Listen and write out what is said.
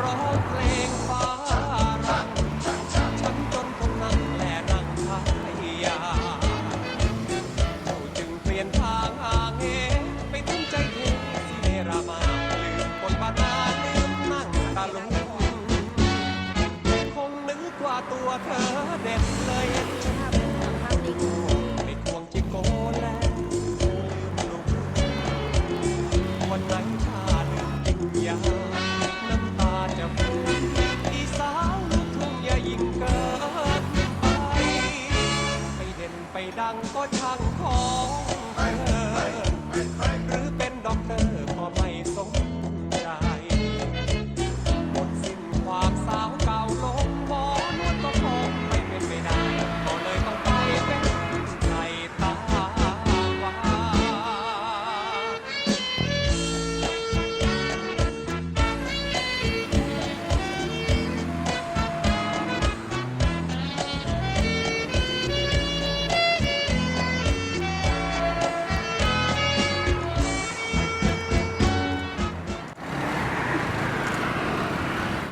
ร้องเพลงฟ้ารังฉันจนคงนั่งแลรังพายาเจ้จึงเปลี่ยนทางอ่างเอไปทุ่ใจเทสิเรามาลืมบนบานาลืมนั่งตาลุงคงนึกว่าตัวเธอเด็ดเลยไม่ควงจิโกแล้วลืมลุงวันไหนชาลืมกิยา นไป ไปเด่นไปดังก็ช่างของเธอ